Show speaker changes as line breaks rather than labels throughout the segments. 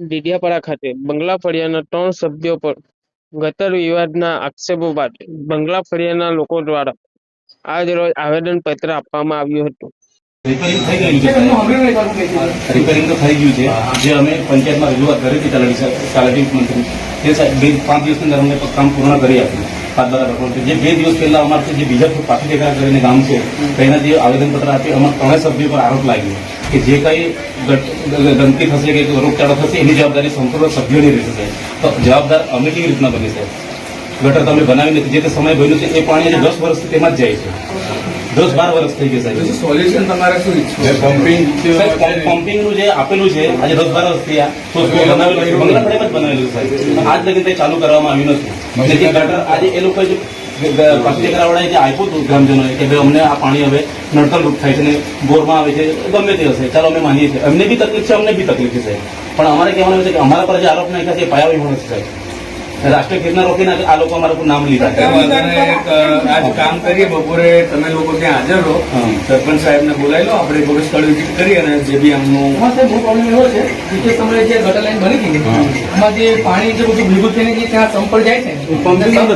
ડેડિયાપાડા ખાતે બંગલા ફળિયાના ત્રણ સભ્યો પર ગટર વિવાદના આક્ષેપો બાદ બંગલા ફળિયાના લોકો દ્વારા આજ રોજ આવેદન પત્ર આપવામાં આવ્યું હતું.
રિપેરિંગ તો થઈ ગયું છે. જે અમે પંચાયતમાં રજૂઆત કરી હતી તલાટી મંત્રી. તે સાહેબ બે પાંચ દિવસની અંદર અમને કામ પૂર્ણ કરી આપ્યું પાંચ બાર જે બે દિવસ પહેલા અમારે જે બીજા પાછી ટેકરા કરીને ગામ છે તેના જે આવેદનપત્ર આપી અમારા ત્રણેય સભ્યો પર આરોપ લાગ્યો કે જે કંઈ ગંદકી થશે કે રોગચાળો થશે, એની જવાબદારી સંપૂર્ણ સભ્યોની રહેશે તો જવાબદાર અમે કેવી રીતના બની, સાહેબ. ગટર તમે બનાવી નથી જે તે સમય બન્યું છે, એ પાણી દસ વર્ષથી તેમાં જ જાય છે. દસ બાર વર્ષ થઈ ગયા સાહેબ.
સોલ્યુશન તમારે શું ઈચ્છો?
પમ્પિંગ પમ્પિંગ જે આપેલું છે આજે દસ બાર વર્ષ થયા તો બનાવેલું બંગલા જ બનાવેલું સાહેબ. આજ લગી તે ચાલુ કરવામાં આવ્યું નથી. જેથી ગટર આજે એ લોકો જે પાછી કરાવડાએ જે આપ્યું હતું ગ્રામજનોએ કે ભાઈ અમને આ પાણી હવે નડતર રૂપ થાય છે ને બોરમાં આવે છે ગમે તે હશે ચાલો અમે માનીએ છીએ. અમને બી તકલીફ છે અમને બી તકલીફ છે સાહેબ. પણ અમારે કહેવાનું છે કે અમારા પર જે આરોપ નાખ્યા છે પાયા વિહોણા છે સાહેબ. રાષ્ટ્રીય ગીરના રોકીને આ લોકો અમારા પર નામ લીધા
આજ કામ કરીએ બપોરે તમે લોકો ત્યાં હાજર રહો.
હા.
સરપંચ સાહેબને બોલાવી લો આપણે એક સ્થળ વિઝિટ કરી અને જે બી આમનું
પ્રોબ્લેમ એવો છે કે તમે જે ગટર લાઈન બની હતી એમાં જે પાણી જે બધું ભેગું થઈને જે ત્યાં સંપર્ક જાય છે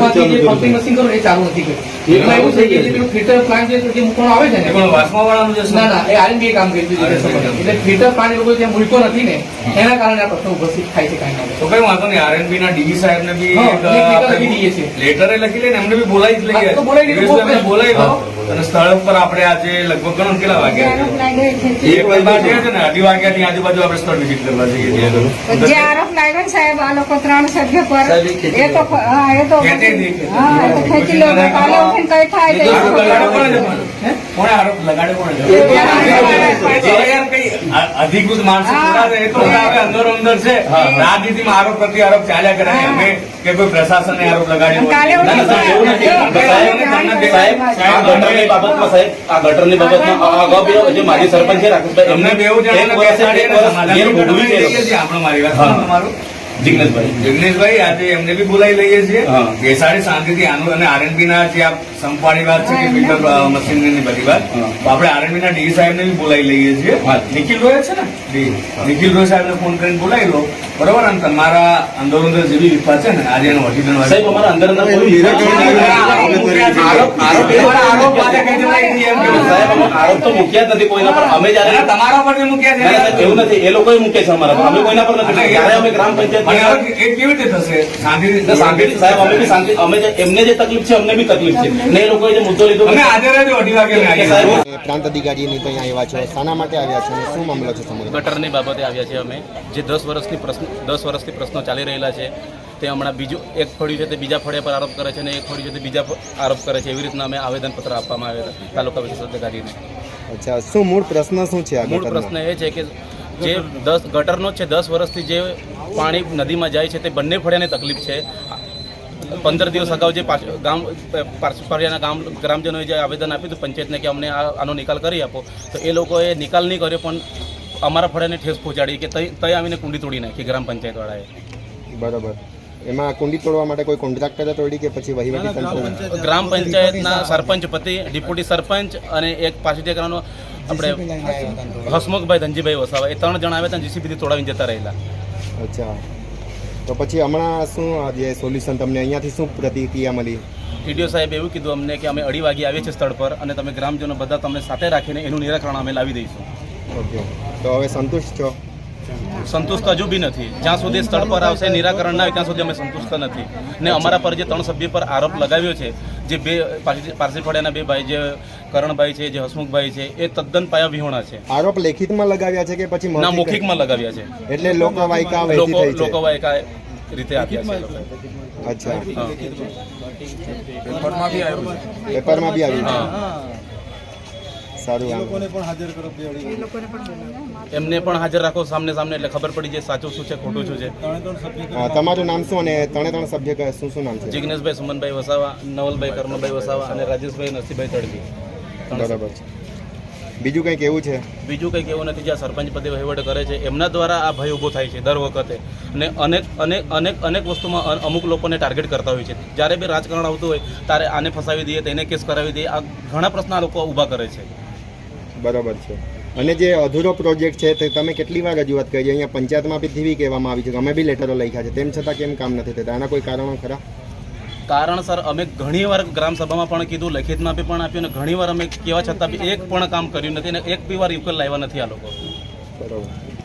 ચાલુ
મશીન કરો એ ચાલુ નથી કર્યું. એમાં એવું છે કે જે પેલું ફિલ્ટર પ્લાન્ટ જે જે મૂકવાનો આવે છે ને
પણ વાસમાં વાળાનું જે
ના ના એ આરએનબી કામ કર્યું એટલે ફિલ્ટર પ્લાન્ટ લોકો ત્યાં મૂક્યો નથી ને એના કારણે આ પ્રશ્ન ઉપસ્થિત થાય છે કાંઈ ના
તો કઈ વાંધો નહીં આરએનબી ના ડીજી સાહેબ ને બી
લેટર લખી
એમને બી બોલાવી જ લઈએ.
બોલાવી
લો અને સ્થળ ઉપર આપણે આજે લગભગ કેટલા વાગ્યા એક વાગ્યા છે ને અઢી વાગ્યાની આજુબાજુ આપણે સ્થળ વિઝિટ કરવા જઈએ
જે આરોપ લાગ્યો ને સાહેબ આ લોકો ત્રણ સભ્ય પર એ તો એ તો
ખેંચી દે.
હા એ તો ખેંચી લો કાલે કઈ થાય
કોણે આરોપ લગાડ્યો કોણે અધિકૃત માણસો એ તો અંદર અંદર છે. રાજનીતિમાં આરોપ પ્રતિ આરોપ ચાલ્યા કરે અમે કે કોઈ પ્રશાસને આરોપ લગાડ્યો
બાબતમાં સાહેબ આ ગટરની બાબતમાં અગાઉ જે માજી સરપંચ છે રાકેશભાઈ એમને બે
જણા. આપણે મારી વાત તમારું.
જિગ્નેશભાઈ.
જિગ્નેશભાઈ આજે એમને બી બોલાવી લઈએ છીએ.
હા.
બેસાડી શાંતિથી આનું અને આરએનબી ના જે આ સંપાડી વાત છે કે મશીનની બધી વાત તો આપણે આરએનબી ના ડી સાહેબ ને બી બોલાવી લઈએ છીએ. નિખિલ રોય છે ને? નિખિલ રોય સાહેબ ને ફોન કરીને બોલાવી લો. બરોબર અને તમારા અંદર અંદર જે બી વિશ્વાસ છે ને આજે એનું વકીલ
સાહેબ અમારા અંદર આરોપ
કે
તો મૂક્યા જ નથી કોઈના પર. અમે જયારે
તમારા પર મૂક્યા છે.
એવું નથી. એ લોકોએ મૂકે છે અમારા અમે કોઈના પર નથી અમે ગ્રામ પંચાયત
પ્રાંત અધિકારીની તો આવ્યા છો. શાના માટે આવ્યા છો શું મામલો છે સમગ્ર
ગટરની બાબતે આવ્યા છે અમે. જે દસ વર્ષની પ્રશ્ન દસ વર્ષથી પ્રશ્નો ચાલી રહેલા છે તે હમણાં બીજું એક ફળ્યું છે તે બીજા ફળિયા પર આરોપ કરે છે અને એક ફળ્યું છે તે બીજા પર આરોપ કરે છે. એવી રીતના અમે આવેદનપત્ર આપવામાં આવ્યા હતા તાલુકા વિશેષ અધિકારીને.
અચ્છા શું મૂળ પ્રશ્ન શું છે
મૂળ પ્રશ્ન એ છે કે જે દસ ગટરનો છે દસ વર્ષથી જે પાણી નદીમાં જાય છે તે બંને ફળિયાને તકલીફ છે. પંદર દિવસ અગાઉ જે ગામ પાછ- ફળિયાના ગામ ગ્રામજનોએ જે આવેદન આપ્યું હતું પંચાયતને કે અમને આ- આનો નિકાલ કરી આપો. તો એ લોકોએ નિકાલ નહીં કર્યો પણ અમારા ફળિયાને ઠેસ પહોંચાડી કે તઈ આવીને કુંડી તોડી નાખી ગ્રામ પંચાયતવાળાએ.
બરાબર. એમાં કુંડી તોડવા માટે કોઈ કોન્ટ્રાક્ટર તોડી કે પછી વહીવટી
ગ્રામ પંચાયતના સરપંચ પતિ ડેપ્યુટી સરપંચ અને એક પાછી ટેકરાનો આપણે હસમુખભાઈ ધનજીભાઈ વસાવા. એ ત્રણ જણા આવ્યા હતા જીસીબીથી તોડાવીને જતા રહેલા.
અચ્છા. તો પછી હમણાં શું આ જે સોલ્યુશન તમને અહીંયાથી શું પ્રતિક્રિયા મળી?
ટીડીઓ સાહેબ એવું કીધું અમને કે અમે અઢી વાગે આવીએ છીએ સ્થળ પર અને તમે ગ્રામજનો બધા તમને સાથે રાખીને એનું નિરાકરણ અમે લાવી દઈશું.
ઓકે. તો હવે સંતુષ્ટ છો?
સંતુષ્ટ હજુ બી નથી. જ્યાં સુધી સ્થળ પર આવશે નિરાકરણ ના આવે ત્યાં સુધી અમે સંતુષ્ટ નથી. ને અમારા પર જે ત્રણ સભ્ય પર આરોપ લગાવ્યો છે જે બે પારસી પારસી ફળિયાના બે ભાઈ જે કરણભાઈ છે જે હસમુખભાઈ છે એ તદ્દન પાયા વિહોણા છે.
આરોપ લેખિતમાં લગાવ્યા છે કે પછી
ના મૌખિકમાં લગાવ્યા છે.
એટલે લોકવાયકા
લોકો
થઈ
લોકો વાયકા રીતે આપ્યા છે.
અચ્છા. પેપરમાં બી આવ્યું
પેપરમાં
બી આવ્યું સારું.
એમને પણ હાજર રાખો સામને સામને એટલે ખબર પડી જાય સાચું શું છે ખોટું શું છે.
હા, તમારું નામ શું અને ત્રણે ત્રણ સભ્ય શું શું નામ છે?
જિગ્નેશભાઈ સુમનભાઈ વસાવા નવલભાઈ કર્મભાઈ વસાવા અને રાજેશભાઈ નસીભાઈ તડવી
બરાબર છે. બીજું કંઈક એવું છે?
બીજું કંઈક એવું નથી જ્યાં સરપંચ પદે વહીવટ કરે છે એમના દ્વારા આ ભય ઊભો થાય છે દર વખતે. અને અનેક અનેક અનેક અનેક વસ્તુમાં અમુક લોકોને ટાર્ગેટ કરતા હોય છે. જ્યારે બી રાજકારણ આવતું હોય ત્યારે આને ફસાવી દઈએ તેને કેસ કરાવી દઈએ આ ઘણા પ્રશ્ન આ લોકો ઊભા કરે છે.
બરાબર છે. અને જે અધૂરો પ્રોજેક્ટ છે તે તમે કેટલી વાર રજૂઆત કરી? અહીંયા પંચાયતમાં બી થી કહેવામાં આવી છે. કે અમે બી લેટરો લખ્યા છે. તેમ છતાં કેમ કામ નથી થતા? આના કોઈ કારણો ખરા?
કારણ સર અમે ઘણી વાર ગ્રામસભામાં પણ કીધું લખિતમાં બી પણ આપ્યું અને ઘણી વાર અમે કહેવા છતાં બી એક પણ કામ કર્યું નથી અને એક બી વાર યુકલ લાવ્યા નથી આ લોકો.
બરોબર.